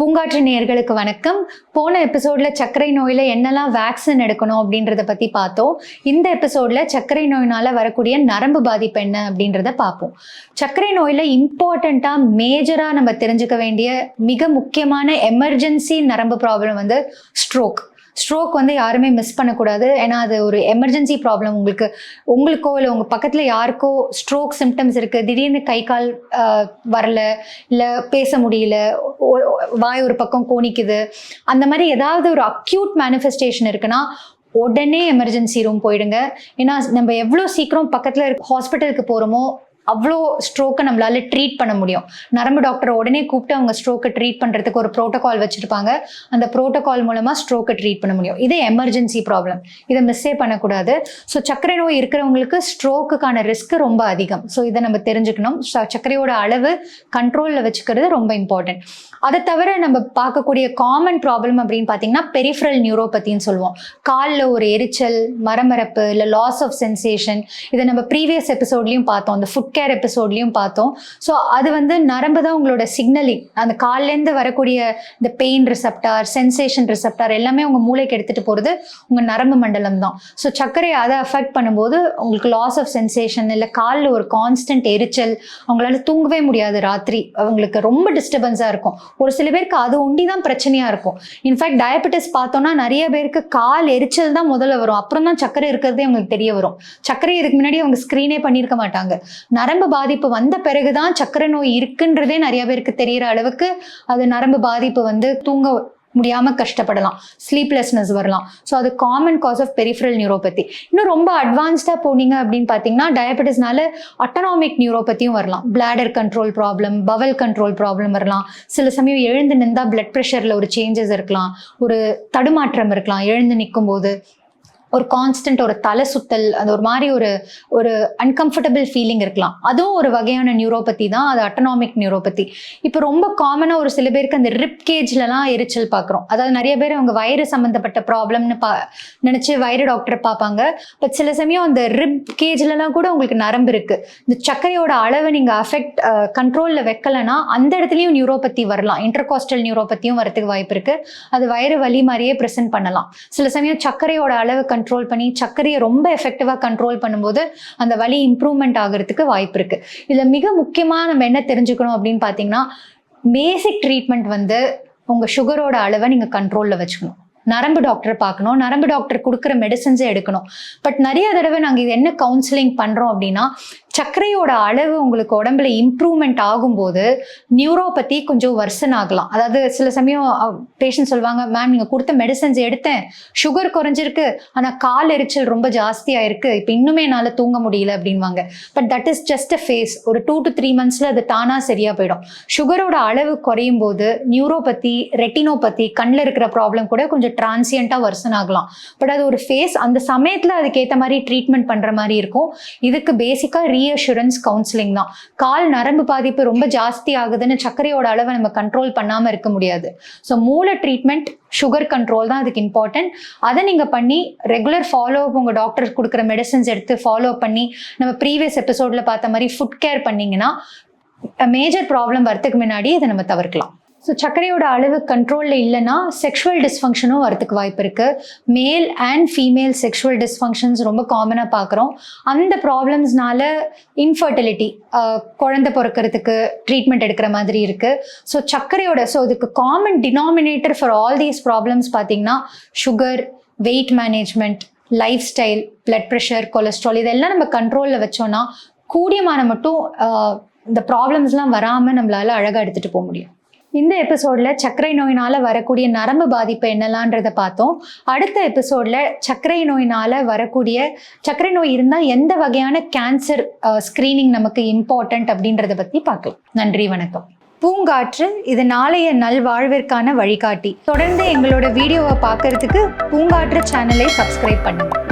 பூங்காற்று நேர்களுக்கு வணக்கம். போன எபிசோட்ல சர்க்கரை நோயில என்னெல்லாம் வேக்சின் எடுக்கணும் அப்படின்றத பத்தி பார்த்தோம். இந்த எபிசோட்ல சர்க்கரை நோயினால வரக்கூடிய நரம்பு பாதிப்பு என்ன அப்படின்றத பார்ப்போம். சர்க்கரை நோயில இம்பார்ட்டண்டா மேஜரா நம்ம தெரிஞ்சுக்க வேண்டிய மிக முக்கியமான எமர்ஜென்சி நரம்பு ப்ராப்ளம் வந்து ஸ்ட்ரோக் ஸ்ட்ரோக் வந்து யாருமே மிஸ் பண்ணக்கூடாது. ஏன்னா அது ஒரு எமர்ஜென்சி ப்ராப்ளம் உங்களுக்கு உங்களுக்கோ இல்லை உங்கள் பக்கத்தில் யாருக்கோ ஸ்ட்ரோக் சிம்டம்ஸ் இருக்குது திடீர்னு கை கால் வரல இல்லை பேச முடியல வாய் ஒரு பக்கம் கோணிக்குது. அந்த மாதிரி ஏதாவது ஒரு அக்யூட் மேனிஃபெஸ்டேஷன் இருக்குன்னா உடனே எமர்ஜென்சி ரூம் போயிடுங்க. ஏன்னா நம்ம எவ்வளோ சீக்கிரம் பக்கத்தில் இருக்க ஹாஸ்பிட்டலுக்கு போகிறோமோ அவ்வளோ ஸ்ட்ரோக்கை நம்மளால ட்ரீட் பண்ண முடியும். நரம்பு டாக்டரை உடனே கூப்பிட்டு அவங்க ஸ்ட்ரோக்கை ட்ரீட் பண்ணுறதுக்கு ஒரு ப்ரோட்டோகால் வச்சுருப்பாங்க. அந்த ப்ரோட்டோகால் மூலமாக ஸ்ட்ரோக்கை ட்ரீட் பண்ண முடியும். இது எமர்ஜென்சி ப்ராப்ளம் இதை மிஸ்ஸே பண்ணக்கூடாது. ஸோ சர்க்கரை நோய் இருக்கிறவங்களுக்கு ஸ்ட்ரோக்குக்கான ரிஸ்க் ரொம்ப அதிகம். ஸோ இதை நம்ம தெரிஞ்சுக்கணும். சர்க்கரையோட அளவு கண்ட்ரோலில் வச்சுக்கிறது ரொம்ப இம்பார்ட்டன்ட் அதை தவிர நம்ம பார்க்கக்கூடிய காமன் ப்ராப்ளம் அப்படின்னு பார்த்தீங்கன்னா பெரிஃபரல் நியூரோபத்தின்னு சொல்லுவோம். காலில் ஒரு எரிச்சல் மரமரப்பு இல்லை லாஸ் ஆஃப் சென்சேஷன் இதை நம்ம ப்ரீவியஸ் எபிசோட்லையும் பார்த்தோம். அந்த ஃபுட் கேர் எபிசோட்லையும் பார்த்தோம். ஸோ அது வந்து நரம்பு தான் உங்களோட சிக்னலிங் அந்த கால்லேருந்து வரக்கூடிய இந்த பெயின் ரிசப்டார் சென்சேஷன் ரிசப்டார் எல்லாமே உங்கள் மூளைக்கு எடுத்துகிட்டு போகிறது உங்கள் நரம்பு மண்டலம் தான் ஸோ சர்க்கரை அதை அஃபெக்ட் பண்ணும்போது உங்களுக்கு லாஸ் ஆஃப் சென்சேஷன் இல்லை காலில் ஒரு கான்ஸ்டன்ட் எரிச்சல் அவங்களால தூங்கவே முடியாது ராத்திரி அவங்களுக்கு ரொம்ப டிஸ்டர்பன்ஸாக இருக்கும். ஒரு சில பேருக்கு அது ஒண்டி தான் பிரச்சனையாக இருக்கும் இன்ஃபேக்ட் டயபெட்டிஸ் பார்த்தோம்னா நிறைய பேருக்கு கால் எரிச்சல் தான் முதல்ல வரும். அப்புறம் தான் சர்க்கரை இருக்கிறதே அவங்களுக்கு தெரிய வரும். சர்க்கரை இதுக்கு முன்னாடி அவங்க ஸ்க்ரீனே பண்ணியிருக்க மாட்டாங்க. நரம்பு பாதிப்பு வந்த பிறகுதான் சர்க்கரை நோய் இருக்குன்றதே நிறைய பேருக்கு தெரியற அளவுக்கு அது நரம்பு பாதிப்பு வந்து தூங்க முடியாம கஷ்டப்படலாம். ஸ்லீப்லெஸ்னஸ் வரலாம். ஸோ அது common cause of peripheral neuropathy இன்னும் ரொம்ப அட்வான்ஸ்டாக போனீங்க அப்படின்னு பார்த்தீங்கன்னா டயபெட்டிஸ்னால அட்டனாமிக் நியூரோபதியும் வரலாம். Bladder control problem bowel control problem வரலாம். சில சமயம் எழுந்து நின்றா பிளட் ப்ரெஷரில் ஒரு சேஞ்சஸ் இருக்கலாம். ஒரு தடுமாற்றம் இருக்கலாம். எழுந்து நிற்கும் போது ஒரு கான்ஸ்டன்ட் ஒரு தலை சுத்தல் அது ஒரு மாதிரி ஒரு ஒரு அன்கம்ஃபர்டபுள் ஃபீலிங் இருக்கலாம். அதுவும் ஒரு வகையான நியூரோபதி தான். அது அட்டனாமிக் நியூரோபதி இப்போ ரொம்ப காமனாக ஒரு சில பேருக்கு அந்த ரிப் கேஜ்லலாம் எரிச்சல் பார்க்குறோம் அதாவது நிறைய பேர் அவங்க வயிறு சம்மந்தப்பட்ட ப்ராப்ளம்னு பா நினச்சி வயிறு டாக்டர் பார்ப்பாங்க பட் சில சமயம் அந்த ரிப் கேஜ்லலாம் கூட உங்களுக்கு நரம்பு இருக்குது இந்த சர்க்கரையோட அளவை நீங்கள் அஃபெக்ட் கண்ட்ரோலில் வைக்கலைன்னா அந்த இடத்துலையும் நியூரோபதி வரலாம். இன்டர்காஸ்டல் நியூரோபத்தியும் வரதுக்கு வாய்ப்பு இருக்குது அது வயிறு வலி மாதிரியே ப்ரெசென்ட் பண்ணலாம். சில சமயம் சர்க்கரையோட அளவு கண்ட்ரோல் பண்ணி சர்க்கரையை ரொம்ப எஃபெக்டிவாக கண்ட்ரோல் பண்ணும்போது அந்த வலி இம்ப்ரூவ்மெண்ட் ஆகிறதுக்கு வாய்ப்பு இருக்குது இதில் மிக முக்கியமாக நம்ம என்ன தெரிஞ்சுக்கணும் அப்படின்னு பார்த்தீங்கன்னா பேசிக் ட்ரீட்மெண்ட் வந்து உங்கள் சுகரோட அளவை நீங்கள் கண்ட்ரோலில் வச்சுக்கணும். நரம்பு டாக்டர் பார்க்கணும் நரம்பு டாக்டர் கொடுக்குற மெடிசன்ஸை எடுக்கணும். பட் நிறைய தடவை நாங்கள் இது என்ன கவுன்சிலிங் பண்ணுறோம் அப்படின்னா சர்க்கரையோட அளவு உங்களுக்கு உடம்புல இம்ப்ரூவ்மெண்ட் ஆகும்போது நியூரோபதி கொஞ்சம் வர்சன் ஆகலாம். அதாவது சில சமயம் பேஷண்ட் சொல்லுவாங்க மேம் நீங்கள் கொடுத்த மெடிசன்ஸ் எடுத்தேன். சுகர் குறைஞ்சிருக்கு. ஆனால் கால் எரிச்சல் ரொம்ப ஜாஸ்தியாகிருக்கு இப்போ இன்னுமே என்னால் தூங்க முடியல அப்படின்வாங்க but that is just a phase ஒரு டூ டு த்ரீ மந்த்ஸில் அது தானாக சரியாக போயிடும். சுகரோட அளவு குறையும் போது நியூரோபதி ரெட்டினோபதி கண்ணில் இருக்கிற ப்ராப்ளம் கூட கொஞ்சம் டிரான்சியண்ட்டாக வர்சன் ஆகலாம். பட் அது ஒரு ஃபேஸ் அந்த சமயத்தில் அதுக்கேற்ற மாதிரி ட்ரீட்மெண்ட் பண்ணுற மாதிரி இருக்கும். இதுக்கு பேசிக்காக ரீஅஷூரன்ஸ் கவுன்சிலிங் தான். கால் நரம்பு பாதிப்பு ரொம்ப ஜாஸ்தி ஆகுதுன்னு சர்க்கரையோட அளவை நம்ம கண்ட்ரோல் பண்ணாமல் இருக்க முடியாது. ஸோ மூளை ட்ரீட்மெண்ட் சுகர் கண்ட்ரோல் தான் அதுக்கு இம்பார்ட்டன்ட் அதை நீங்கள் பண்ணி ரெகுலர் ஃபாலோ அப் உங்கள் டாக்டர் கொடுக்குற மெடிசன்ஸ் எடுத்து ஃபாலோ பண்ணி நம்ம ப்ரீவியஸ் எபிசோடில் பார்த்த மாதிரி ஃபுட் கேர் பண்ணீங்கன்னா மேஜர் ப்ராப்ளம் வரத்துக்கு முன்னாடி இதை நம்ம தவிர்க்கலாம். ஸோ சர்க்கரையோட அளவு கண்ட்ரோலில் இல்லைன்னா செக்ஷுவல் டிஸ்ஃபங்க்ஷனும் வரதுக்கு வாய்ப்பு இருக்குது male and female sexual dysfunctions ரொம்ப காமனாக பார்க்குறோம் அந்த ப்ராப்ளம்ஸ்னால இன்ஃபர்டிலிட்டி குழந்தை பிறக்கிறதுக்கு ட்ரீட்மெண்ட் எடுக்கிற மாதிரி இருக்குது ஸோ சர்க்கரையோட ஸோ இதுக்கு common denominator for all these problems பார்த்தீங்கன்னா sugar weight management lifestyle blood pressure cholesterol இதெல்லாம் நம்ம கண்ட்ரோலில் வச்சோன்னா கூடியமான மட்டும் இந்த ப்ராப்ளம்ஸ்லாம் வராமல் நம்மளால் அழகாக எடுத்துகிட்டு போக முடியும். இந்த எபிசோடில் சர்க்கரை நோயினால் வரக்கூடிய நரம்பு பாதிப்பு என்னலான்றதை பார்த்தோம். அடுத்த எபிசோடில் சர்க்கரை நோயினால் வரக்கூடிய சர்க்கரை நோய் இருந்தால் எந்த வகையான கேன்சர் ஸ்க்ரீனிங் நமக்கு இம்பார்ட்டன்ட் அப்படின்றத பற்றி பார்க்கலாம். நன்றி வணக்கம். பூங்காற்று இது நாளைய நல்வாழ்விற்கான வழிகாட்டி. தொடர்ந்து எங்களோட வீடியோவை பார்க்கறதுக்கு பூங்காற்று சேனலை சப்ஸ்கிரைப் பண்ணுங்கள்